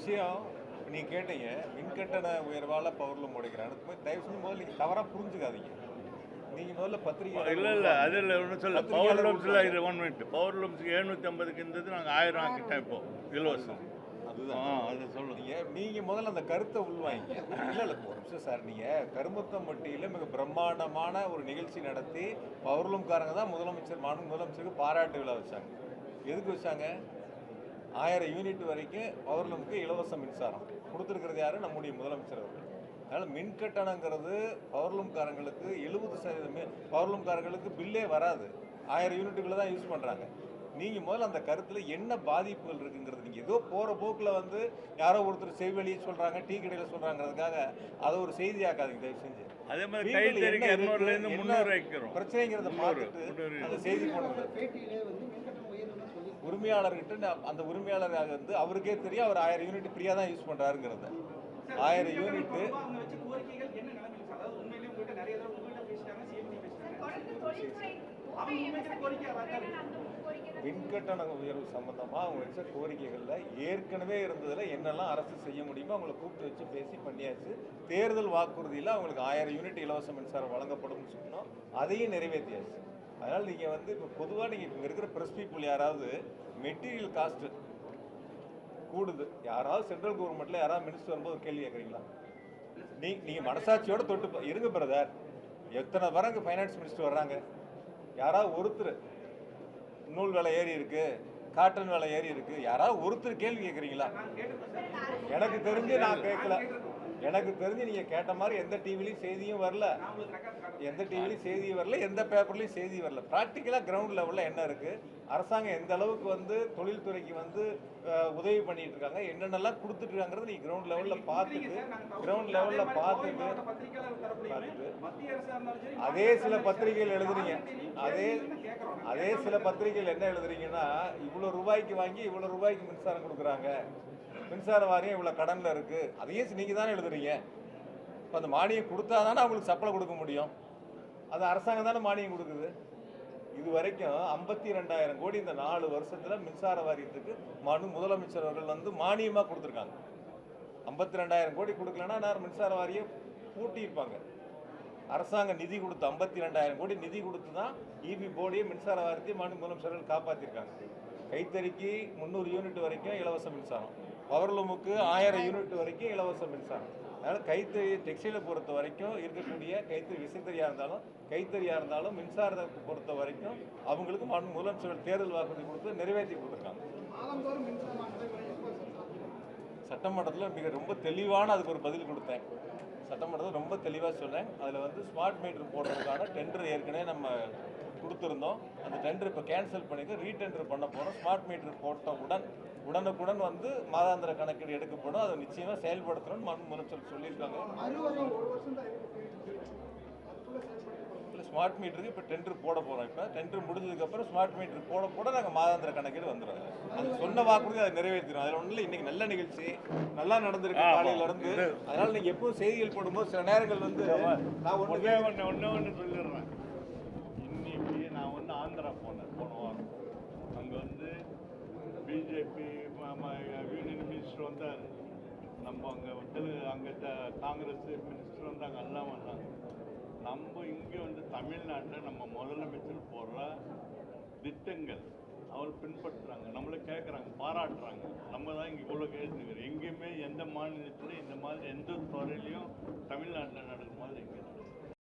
விஷயம் நீங்க கேட்டீங்க. மின்கட்டண உயர்வால பவர்லூம் உடைக்கிறாங்க போய் தயவு செஞ்சு முதல்ல நீங்க தவறா புரிஞ்சுக்காதீங்க. நீங்க முதல்ல பத்திரிகை இல்லை இல்லை அதில் ஒன்றும் சொல்ல பவர் லூம்ஸில் இது ஒன் மினிட் பவர் லூம்ஸுக்கு எழுநூற்றி ஐம்பதுக்கு இருந்தது நாங்கள் ஆயிரம் ஆக்கிட்டோம் இப்போ. இலவசம். அதுதான். அதை சொல்லுங்க. நீங்க நீங்க முதல்ல அந்த கருத்தை உள்வாங்க இல்ல இல்ல ஒரு நிமிஷம் சார். நீங்க கருமத்தம்பட்டியில மிக பிரம்மாண்டமான ஒரு நிகழ்ச்சி நடத்தி பவர்லூம்காரங்க தான் முதலமைச்சர் மாநில முதலமைச்சருக்கு பாராட்டு விழா வச்சாங்க. எதுக்கு வச்சாங்க? ஆயிரம் யூனிட் வரைக்கும் பவர்லூமுக்கு இலவச மின்சாரம். கொடுத்துருக்கிறது யாரு? நம்முடைய முதலமைச்சர் அவர்கள். அதனால் மின் கட்டணங்கிறது பவர்லூம்காரங்களுக்கு எழுபது சதவீதமே பவர்லூம்காரங்களுக்கு பில்லே வராது. ஆயிரம் யூனிட்டுகளை தான் யூஸ் பண்ணுறாங்க நீங்க முதல்ல அந்த கருத்துல என்ன பாதிப்புகள் இருக்குங்கிறது நீங்க ஏதோ போற போக்குல வந்து யாரோ ஒருத்தர் செய்வெளியே சொல்றாங்க டீ கடையில சொல்றாங்கிறதுக்காக அதை ஒரு செய்தியாக்காதீங்க தயவு செஞ்சு. அதே மாதிரி பிரச்சனைங்கிறத பார்த்துட்டு. அந்த செய்தி சொல்லி உரிமையாளர்கிட்ட நான் அந்த உரிமையாளர் வந்து அவருக்கே தெரியும் அவர் ஆயிரம் யூனிட் ஃப்ரீயா தான் யூஸ் பண்றாருங்கிறத. ஆயிரம் யூனிட் அவங்க வச்ச கோரிக்கைகள் என்ன நிலைமையில் சார் அதாவது உண்மையிலேயே உங்ககிட்ட நிறைய தடவை உங்ககிட்ட பேசிட்டாங்க சிஎம்டி பேசிட்டாங்க. தொடர்ந்து தொழில்துறை அவங்க முன்வைக்கிற கோரிக்கை மின்கட்டண உயர்வு சம்மந்தமாக அவங்க வச்ச கோரிக்கைகளில் ஏற்கனவே இருந்ததில் என்னெல்லாம் அரசு செய்ய முடியுமோ அவங்கள கூப்பிட்டு வச்சு பேசி பண்ணியாச்சு. தேர்தல் வாக்குறுதியில் அவங்களுக்கு ஆயிரம் யூனிட் இலவச மின்சாரம் வழங்கப்படும்னு சொன்னோம். அதையும் நிறைவேற்றியாச்சு அதனால் நீங்கள் வந்து இப்போ பொதுவாக நீங்கள் இங்கே இருக்கிற ப்ரெஸ் பீப்புள் யாராவது மெட்டீரியல் காஸ்ட்டு கூடுது. யாராவது சென்ட்ரல் கவர்மெண்ட்டில் யாராவது மினிஸ்டர் வரும்போது ஒரு கேள்வி கேட்குறீங்களா? நீ நீங்கள் மனசாட்சியோடு தொட்டு இருங்க பிரதர் எத்தனை வராங்க ஃபைனான்ஸ் மினிஸ்டர் வர்றாங்க? யாராவது ஒருத்தர் நூல் விலை ஏறி இருக்கு காட்டன் விலை ஏறி இருக்கு. யாராவது ஒருத்தர் கேள்வி கேட்குறீங்களா எனக்கு தெரிஞ்சு நான் கேட்கல எனக்கு தெரிஞ்சு நீங்க கேட்ட மாதிரி எந்த டிவிலையும் செய்தியும் வரல. எந்த டிவிலையும் செய்தி வரல எந்த பேப்பர்லையும் செய்தி வரல. ப்ராக்டிக்கலாக கிரவுண்ட் லெவலில் என்ன இருக்கு? அரசாங்கம் எந்த அளவுக்கு வந்து தொழில்துறைக்கு வந்து உதவி பண்ணிட்டு இருக்காங்க? என்னென்னலாம் கொடுத்துட்டு இருக்காங்கிறது நீங்க கிரவுண்ட் லெவலில் பார்த்துட்டு கிரவுண்ட் லெவலில் பார்த்துட்டு. பார்த்துட்டு அதே சில பத்திரிகைகள் எழுதுறீங்க. அதே அதே சில பத்திரிகைகள் என்ன எழுதுறீங்கன்னா இவ்வளோ ரூபாய்க்கு வாங்கி இவ்வளோ ரூபாய்க்கு மின்சாரம் கொடுக்குறாங்க. மின்சார வாரியம் இவ்வளோ கடனில் இருக்குது அதையே நீங்கள் தானே எழுதுறீங்க. இப்போ அந்த மானியம் கொடுத்தா தானே அவங்களுக்கு சப்ளை கொடுக்க முடியும். அது அரசாங்கம் தானே மானியம் கொடுக்குது. இது வரைக்கும் ஐம்பத்தி ரெண்டாயிரம் கோடி இந்த நாலு வருஷத்தில் மின்சார வாரியத்துக்கு மனு முதலமைச்சர் அவர்கள் வந்து மானியமாக கொடுத்துருக்காங்க. ஐம்பத்தி ரெண்டாயிரம் கோடி கொடுக்கலன்னா நான் மின்சார வாரியம் பூட்டியிருப்பாங்க. அரசாங்கம் நிதி கொடுத்து ஐம்பத்தி ரெண்டாயிரம் கோடி நிதி கொடுத்து தான் இபி போர்டையும் மின்சார வாரியத்தையும் மாநில முதலமைச்சர்கள் காப்பாற்றிருக்காங்க கைத்தறிக்கு முந்நூறு யூனிட் வரைக்கும் இலவச மின்சாரம். பவர்லூமுக்கு ஆயிரம் யூனிட் வரைக்கும் இலவச மின்சாரம். அதனால் கைத்தறி டெக்ஸ்டைலை பொறுத்த வரைக்கும் இருக்கக்கூடிய கைத்தறி விசைத்தறியாக இருந்தாலும் கைத்தறியாக இருந்தாலும் மின்சாரத்தை பொறுத்த வரைக்கும் அவங்களுக்கு மாநில முதலமைச்சர்கள் தேர்தல் வாக்குறுதி கொடுத்து நிறைவேற்றி கொடுத்துருக்காங்க. சட்டமன்றத்தில் மிக ரொம்ப தெளிவான அதுக்கு ஒரு பதில் கொடுத்தேன். சட்டமன்றத்தில் ரொம்ப தெளிவாக சொன்னேன். அதில் வந்து ஸ்மார்ட் மீட்டர் போடுறதுக்கான டெண்டர் ஏற்கனவே நம்ம கொடுத்துருந்தோம். அந்த டெண்டர் இப்போ கேன்சல் பண்ணிட்டு ரீடெண்டர் பண்ண போகிறோம் ஸ்மார்ட் மீட்டர் போட்ட உடன் உடனுக்குடன் வந்து மாதாந்திர கணக்கீடு எடுக்கப்படும். அதை நிச்சயமாக செயல்படுத்தணும்னு மனு முதலமைச்சர் சொல்லியிருக்காங்க. இல்லை ஸ்மார்ட் மீட்டருக்கு இப்போ டெண்டர் போட போகிறோம் இப்போ டெண்டர் முடிஞ்சதுக்கப்புறம் ஸ்மார்ட் மீட்டர் போட போட நாங்கள் மாதாந்திர கணக்கீடு வந்துடும் அது சொன்ன வாக்குறுதி அதை நிறைவேற்றிடும். அதில் ஒன்றும் இல்லை இன்னைக்கு நல்ல நிகழ்ச்சி. நல்லா நடந்திருக்கு ஆமா. காலையில இருந்து இது- அதனால நீங்க எப்பவும் செய்திகள் போடும்போது சில நேரங்கள் வந்து நான் ஒன்று ஒன்றே ஒன்று சொல்லிடுறேன். ஆந்திரா போனேன் போன வாரம். அங்கே வந்து பிஜேபி யூனியன் மினிஸ்டர் வந்தார். நம்ம அங்கே தெலு அங்கே காங்கிரஸ் மினிஸ்டர் வந்தாங்க. எல்லாம் வந்தாங்க. நம்ம இங்கே வந்து தமிழ்நாட்டில் நம்ம முதலமைச்சர் போடுற திட்டங்கள் அவர் பின்பற்றுறாங்க. நம்மளை கேட்குறாங்க பாராட்டுறாங்க. நம்ம தான் இங்கே இவ்வளோ கேட்டுக்கிறோம் எங்கேயுமே எந்த மாநிலத்திலையும் இந்த மாதிரி எந்த துறையிலையும் தமிழ்நாட்டில் நடக்கிற மாதிரி எங்கே